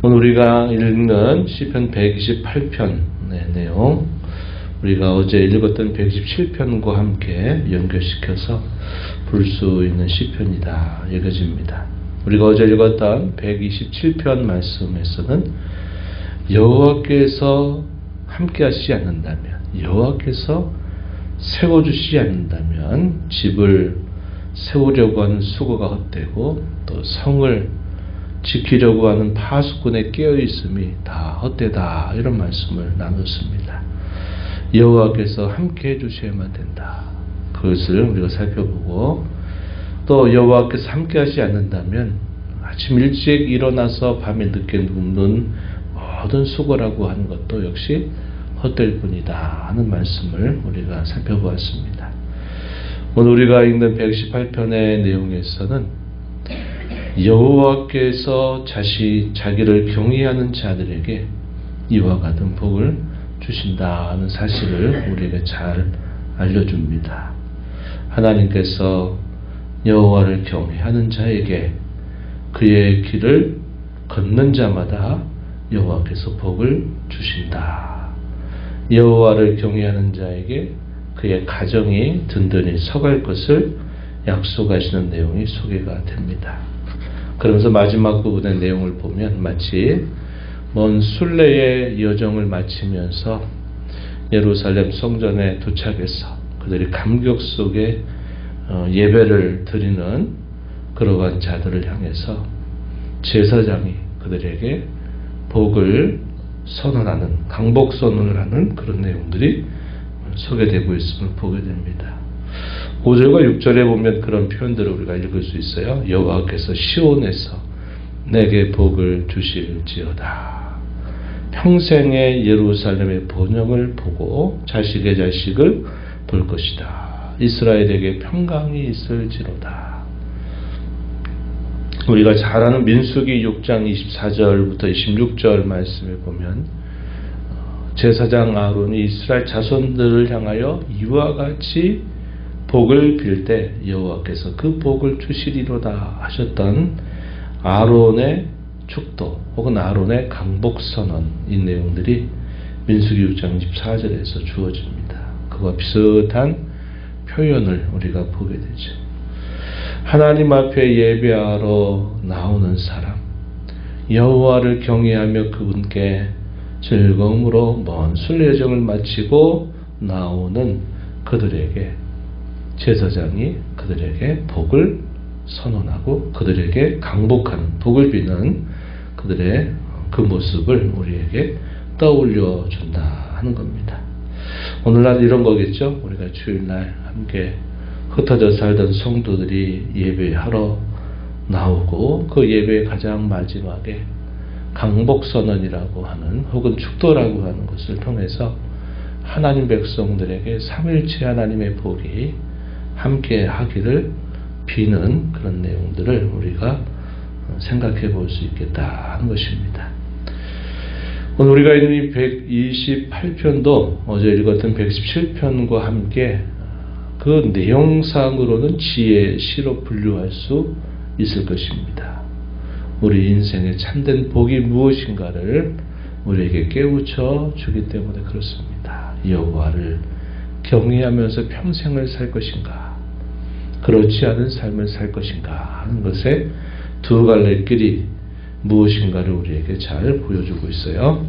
오늘 우리가 읽는 시편 128편 의 내용 우리가 어제 읽었던 117편과 함께 연결시켜서 볼 수 있는 시편이다 여겨집니다. 우리가 어제 읽었던 127편 말씀에서는 여호와께서 함께 하시지 않는다면 여호와께서 세워주시지 않는다면 집을 세우려고 하는 수고가 헛되고 또 성을 지키려고 하는 파수꾼의 깨어 있음이 다 헛되다 이런 말씀을 나눴습니다. 여호와께서 함께 해 주셔야만 된다. 그것을 우리가 살펴보고 또 여호와께서 함께 하지 않는다면 아침 일찍 일어나서 밤에 늦게 눕는 모든 수고라고 하는 것도 역시 헛될 뿐이다 하는 말씀을 우리가 살펴보았습니다. 오늘 우리가 읽는 118편의 내용에서는 여호와께서 자시 자기를 경외하는 자들에게 이와 같은 복을 주신다는 사실을 우리에게 잘 알려줍니다. 하나님께서 여호와를 경외하는 자에게 그의 길을 걷는 자마다 여호와께서 복을 주신다. 여호와를 경외하는 자에게 그의 가정이 든든히 서갈 것을 약속하시는 내용이 소개가 됩니다. 그러면서 마지막 부분의 내용을 보면 마치 먼 순례의 여정을 마치면서 예루살렘 성전에 도착해서 그들이 감격 속에 어, 예배를 드리는 그러한 자들을 향해서 제사장이 그들에게 복을 선언하는 강복 선언을 하는 그런 내용들이 소개되고 있음을 보게 됩니다. 5절과 6절에 보면 그런 표현들을 우리가 읽을 수 있어요. 여호와께서 시온에서 내게 복을 주실지어다. 평생의 예루살렘의 번영을 보고 자식의 자식을 볼 것이다. 이스라엘에게 평강이 있을지로다. 우리가 잘 아는 민수기 6장 24절부터 26절 말씀을 보면 어, 제사장 아론이 이스라엘 자손들을 향하여 이와 같이 복을 빌 때 여호와께서 그 복을 주시리로다 하셨던 아론의 축도 혹은 아론의 강복 선언 이 내용들이 민수기 6장 24절에서 주어집니다. 그와 비슷한 표현을 우리가 보게 되죠. 하나님 앞에 예배하러 나오는 사람, 여호와를 경외하며 그분께 즐거움으로 먼 순례정을 마치고 나오는 그들에게 제사장이 그들에게 복을 선언하고 그들에게 강복하는 복을 비는 그들의 그 모습을 우리에게 떠올려 준다 하는 겁니다. 오늘날 이런 거겠죠? 우리가 주일날 함께 흩어져 살던 성도들이 예배하러 나오고 그 예배의 가장 마지막에 강복선언이라고 하는 혹은 축도라고 하는 것을 통해서 하나님 백성들에게 삼일체 하나님의 복이 함께 하기를 비는 그런 내용들을 우리가 생각해 볼 수 있겠다 하는 것입니다. 오늘 우리가 읽는 이 128편도 어제 읽었던 117편과 함께 그 내용상으로는 지혜 시로 분류할 수 있을 것입니다. 우리 인생의 참된 복이 무엇인가를 우리에게 깨우쳐 주기 때문에 그렇습니다. 여호와를 경외하면서 평생을 살 것인가? 그렇지 않은 삶을 살 것인가 하는 것에 두 갈래 길이 무엇인가를 우리에게 잘 보여주고 있어요.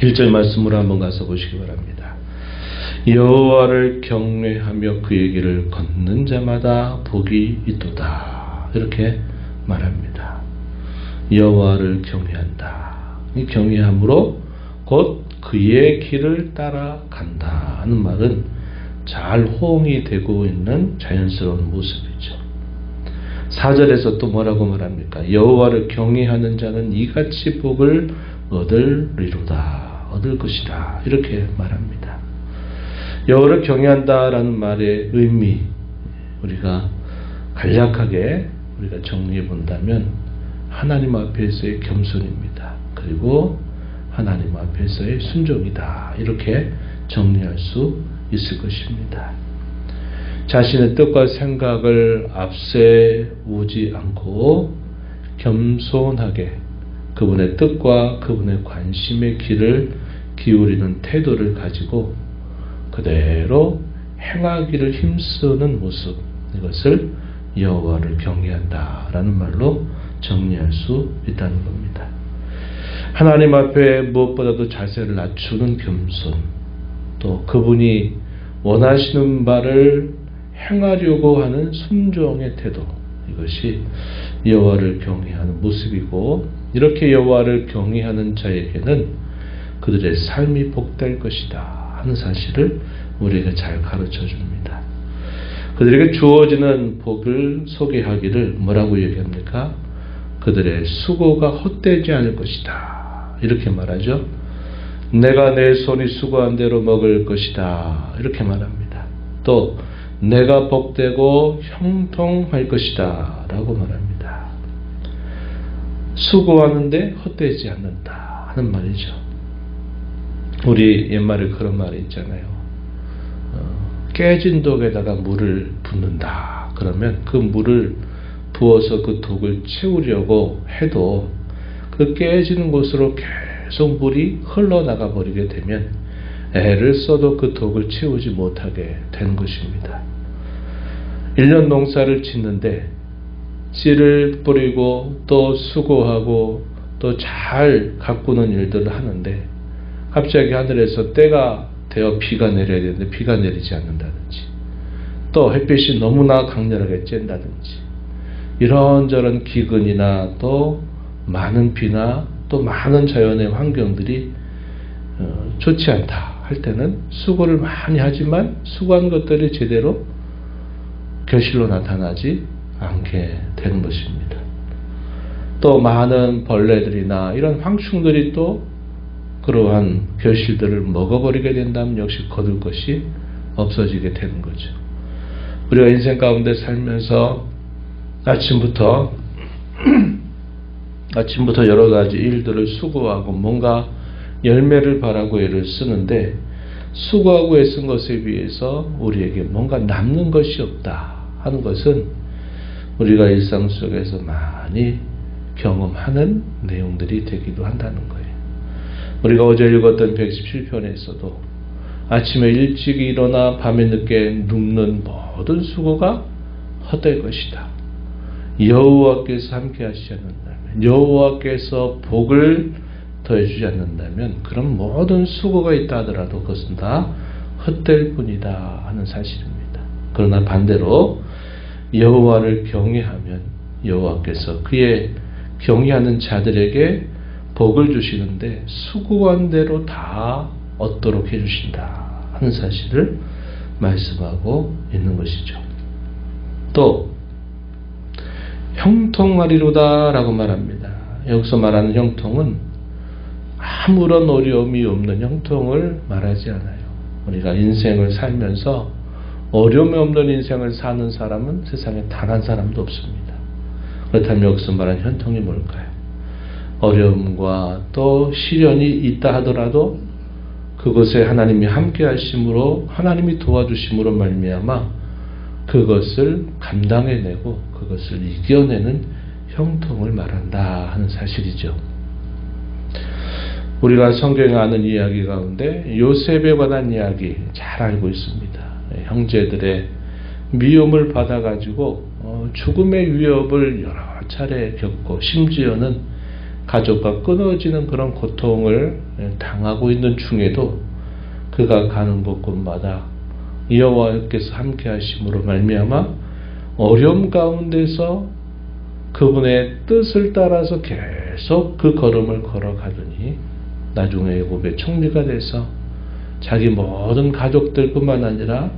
1절 말씀으로 한번 가서 보시기 바랍니다. 여호와를 경외하며 그의 길을 걷는 자마다 복이 있도다. 이렇게 말합니다. 여호와를 경외한다. 이 경외함으로 곧 그의 길을 따라간다 하는 말은 잘 호응이 되고 있는 자연스러운 모습이죠. 4절에서 또 뭐라고 말합니까? 여호와를 경외하는 자는 이같이 복을 얻으리로다. 얻을 것이다. 이렇게 말합니다. 여호와를 경외한다라는 말의 의미 우리가 간략하게 우리가 정리해 본다면 하나님 앞에서의 겸손입니다. 그리고 하나님 앞에서의 순종이다. 이렇게 정리할 수 있을 것입니다. 자신의 뜻과 생각을 앞세우지 않고 겸손하게 그분의 뜻과 그분의 관심의 길을 기울이는 태도를 가지고 그대로 행하기를 힘쓰는 모습 이것을 여호와를 경외한다라는 말로 정리할 수 있다는 겁니다. 하나님 앞에 무엇보다도 자세를 낮추는 겸손 또 그분이 원하시는 바를 행하려고 하는 순종의 태도 이것이 여호와를 경외하는 모습이고 이렇게 여호와를 경외하는 자에게는 그들의 삶이 복될 것이다 하는 사실을 우리에게 잘 가르쳐 줍니다. 그들에게 주어지는 복을 소개하기를 뭐라고 얘기합니까? 그들의 수고가 헛되지 않을 것이다. 이렇게 말하죠. 내가 내 손이 수고한 대로 먹을 것이다. 이렇게 말합니다. 또 내가 복되고 형통할 것이다. 라고 말합니다. 수고하는데 헛되지 않는다. 하는 말이죠. 우리 옛말에 그런 말이 있잖아요. 어, 깨진 독에다가 물을 붓는다. 그러면 그 물을 부어서 그 독을 채우려고 해도 그 깨지는 곳으로 계속 물이 흘러나가 버리게 되면 애를 써도 그 독을 채우지 못하게 되는 것입니다. 1년 농사를 짓는데 씨를 뿌리고 또 수고하고 또 잘 가꾸는 일들을 하는데 갑자기 하늘에서 때가 되어 비가 내려야 되는데 비가 내리지 않는다든지 또 햇빛이 너무나 강렬하게 쬐다든지 이런저런 기근이나 또 많은 비나 또 많은 자연의 환경들이 어, 좋지 않다 할 때는 수고를 많이 하지만 수고한 것들이 제대로 결실로 나타나지 않게 되는 것입니다. 또 많은 벌레들이나 이런 황충들이 또 그러한 결실들을 먹어버리게 된다면 역시 거둘 것이 없어지게 되는 거죠. 우리가 인생 가운데 살면서 아침부터 아침부터 여러 가지 일들을 수고하고 뭔가 열매를 바라고 애를 쓰는데 수고하고 애쓴 것에 비해서 우리에게 뭔가 남는 것이 없다 하는 것은 우리가 일상 속에서 많이 경험하는 내용들이 되기도 한다는 거예요. 우리가 어제 읽었던 117편에서도 아침에 일찍 일어나 밤에 늦게 눕는 모든 수고가 헛될 것이다. 여호와께서 함께 하시지 않는다면 여호와께서 복을 더해주지 않는다면 그런 모든 수고가 있다 하더라도 그것은 다 헛될 뿐이다 하는 사실입니다. 그러나 반대로 여호와를 경외하면 여호와께서 그의 경외하는 자들에게 복을 주시는데 수고한 대로 다 얻도록 해주신다 하는 사실을 말씀하고 있는 것이죠. 또 형통하리로다 라고 말합니다. 여기서 말하는 형통은 아무런 어려움이 없는 형통을 말하지 않아요. 우리가 인생을 살면서 어려움이 없는 인생을 사는 사람은 세상에 단 한 사람도 없습니다. 그렇다면 여기서 말하는 형통이 뭘까요? 어려움과 또 시련이 있다 하더라도 그것에 하나님이 함께 하심으로 하나님이 도와주심으로 말미암아 그것을 감당해내고 그것을 이겨내는 형통을 말한다 하는 사실이죠. 우리가 성경에 아는 이야기 가운데 요셉에 관한 이야기 잘 알고 있습니다. 형제들의 미움을 받아가지고 어, 죽음의 위협을 여러 차례 겪고 심지어는 가족과 끊어지는 그런 고통을 당하고 있는 중에도 그가 가는 곳곳마다 여호와께서 함께 하심으로 말미암아 어려움 가운데서 그분의 뜻을 따라서 계속 그 걸음을 걸어가더니 나중에 애굽의 총리가 돼서 자기 모든 가족들뿐만 아니라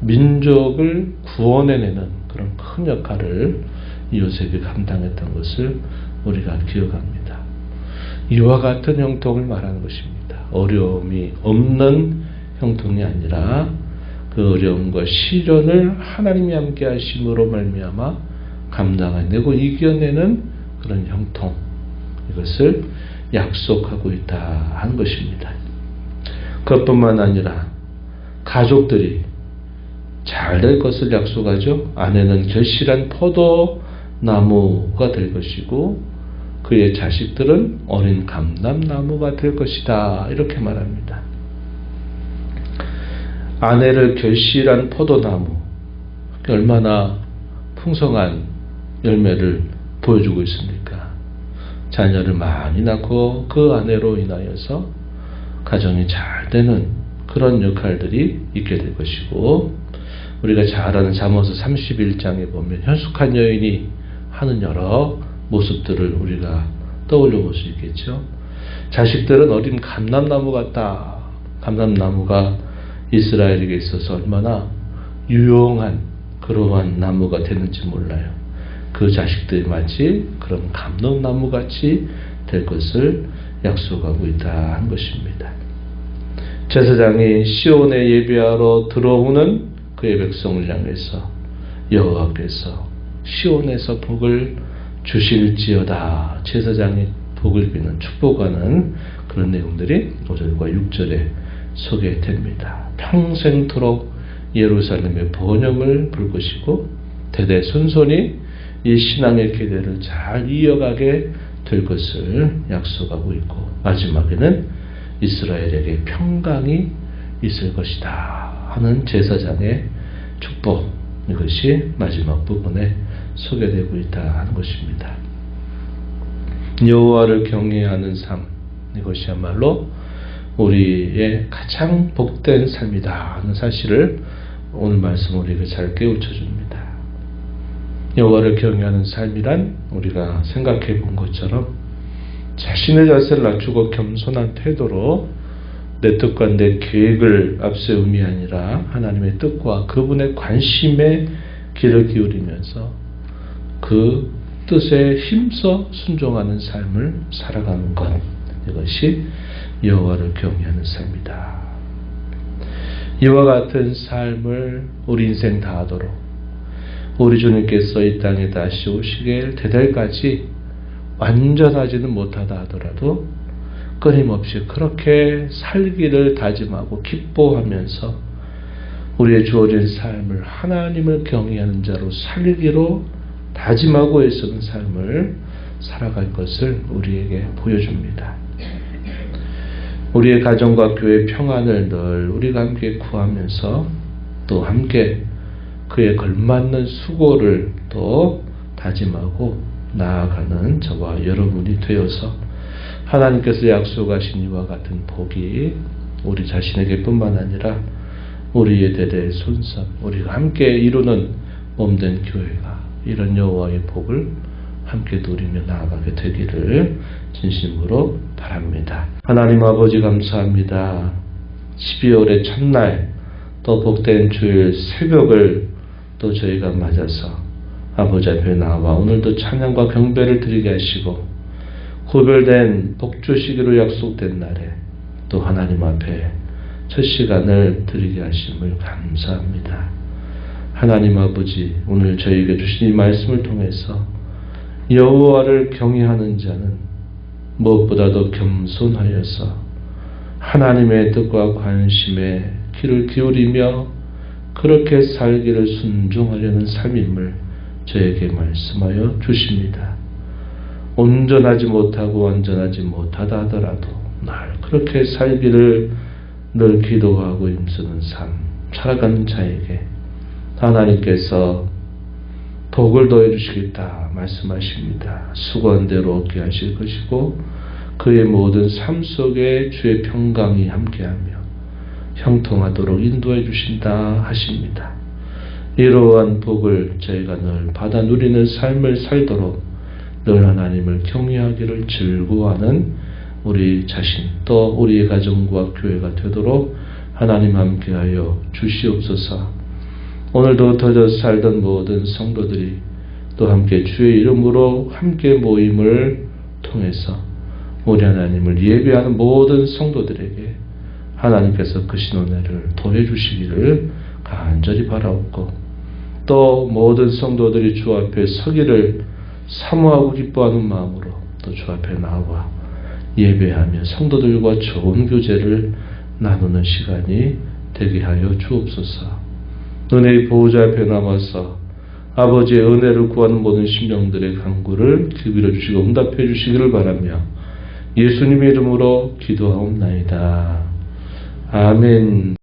민족을 구원해내는 그런 큰 역할을 요셉이 감당했던 것을 우리가 기억합니다. 이와 같은 형통을 말하는 것입니다. 어려움이 없는 형통이 아니라 그 어려움과 시련을 하나님이 함께 하심으로 말미암아 감당해내고 이겨내는 그런 형통 이것을 약속하고 있다 하는 것입니다. 그것뿐만 아니라 가족들이 잘 될 것을 약속하죠. 아내는 결실한 포도 나무가 될 것이고 그의 자식들은 어린 감람나무가 될 것이다. 이렇게 말합니다. 아내를 결실한 포도나무 얼마나 풍성한 열매를 보여주고 있습니까? 자녀를 많이 낳고 그 아내로 인하여서 가정이 잘 되는 그런 역할들이 있게 될 것이고 우리가 잘 아는 잠언서 31장에 보면 현숙한 여인이 하는 여러 모습들을 우리가 떠올려 볼 수 있겠죠. 자식들은 어린 감람나무 같다. 감람나무가 이스라엘에게 있어서 얼마나 유용한 그러한 나무가 되는지 몰라요. 그 자식들이 마치 그런 감람나무 같이 될 것을 약속하고 있다 한 것입니다. 제사장이 시온에 예배하러 들어오는 그의 백성을 향해서 여호와께서 시온에서 복을 주실지어다 제사장이 복을 비는 축복하는 그런 내용들이 5절과 6절에 소개됩니다. 평생토록 예루살렘의 번영을 불 것이고 대대 손손이 이 신앙의 계대를 잘 이어가게 될 것을 약속하고 있고 마지막에는 이스라엘에게 평강이 있을 것이다 하는 제사장의 축복 이것이 마지막 부분에 소개되고 있다 하는 것입니다. 여호와를 경외하는 삶 이것이야말로 우리의 가장 복된 삶이다 하는 사실을 오늘 말씀 우리에게 잘 깨우쳐 줍니다. 여호와를 경외하는 삶이란 우리가 생각해 본 것처럼 자신의 자세를 낮추고 겸손한 태도로 내 뜻과 내 계획을 앞세움이 아니라 하나님의 뜻과 그분의 관심에 귀를 기울이면서 그 뜻에 힘써 순종하는 삶을 살아가는 것 이것이 여호와를 경외하는 삶이다. 이와 같은 삶을 우리 인생 다 하도록 우리 주님께서 이 땅에 다시 오시길 대달까지 완전하지는 못하다 하더라도 끊임없이 그렇게 살기를 다짐하고 기뻐하면서 우리의 주어진 삶을 하나님을 경외하는 자로 살기로 다짐하고 애쓰는 삶을 살아갈 것을 우리에게 보여줍니다. 우리의 가정과 교회 평안을 늘 우리가 함께 구하면서 또 함께 그에 걸맞는 수고를 또 다짐하고 나아가는 저와 여러분이 되어서 하나님께서 약속하신 이와 같은 복이 우리 자신에게 뿐만 아니라 우리의 대대의 손선, 우리가 함께 이루는 몸된 교회가 이런 여호와의 복을 함께 누리며 나아가게 되기를 진심으로 바랍니다. 하나님 아버지 감사합니다. 12월의 첫날 또 복된 주일 새벽을 또 저희가 맞아서 아버지 앞에 나와 오늘도 찬양과 경배를 드리게 하시고 구별된 복주시기로 약속된 날에 또 하나님 앞에 첫 시간을 드리게 하심을 감사합니다. 하나님 아버지 오늘 저희에게 주신 이 말씀을 통해서 여호와를 경외하는 자는 무엇보다도 겸손하여서 하나님의 뜻과 관심에 귀를 기울이며 그렇게 살기를 순종하려는 삶임을 저에게 말씀하여 주십니다. 온전하지 못하고 완전하지 못하다 하더라도 날 그렇게 살기를 늘 기도하고 힘쓰는 삶 살아가는 자에게 하나님께서 복을 더해 주시겠다 말씀하십니다. 수고한 대로 얻게 하실 것이고 그의 모든 삶 속에 주의 평강이 함께하며 형통하도록 인도해 주신다 하십니다. 이러한 복을 저희가 늘 받아 누리는 삶을 살도록 늘 하나님을 경외하기를 즐거워하는 우리 자신 또 우리의 가정과 교회가 되도록 하나님 함께하여 주시옵소서. 오늘도 더저 살던 모든 성도들이 또 함께 주의 이름으로 함께 모임을 통해서 우리 하나님을 예배하는 모든 성도들에게 하나님께서 그 신원회를 도해 주시기를 간절히 바라옵고 또 모든 성도들이 주 앞에 서기를 사모하고 기뻐하는 마음으로 또 주 앞에 나와 예배하며 성도들과 좋은 교제를 나누는 시간이 되게 하여 주옵소서. 은혜의 보호자 앞에 나와서 아버지의 은혜를 구하는 모든 심령들의 간구를 기울여 주시고 응답해 주시기를 바라며 예수님의 이름으로 기도하옵나이다. 아멘.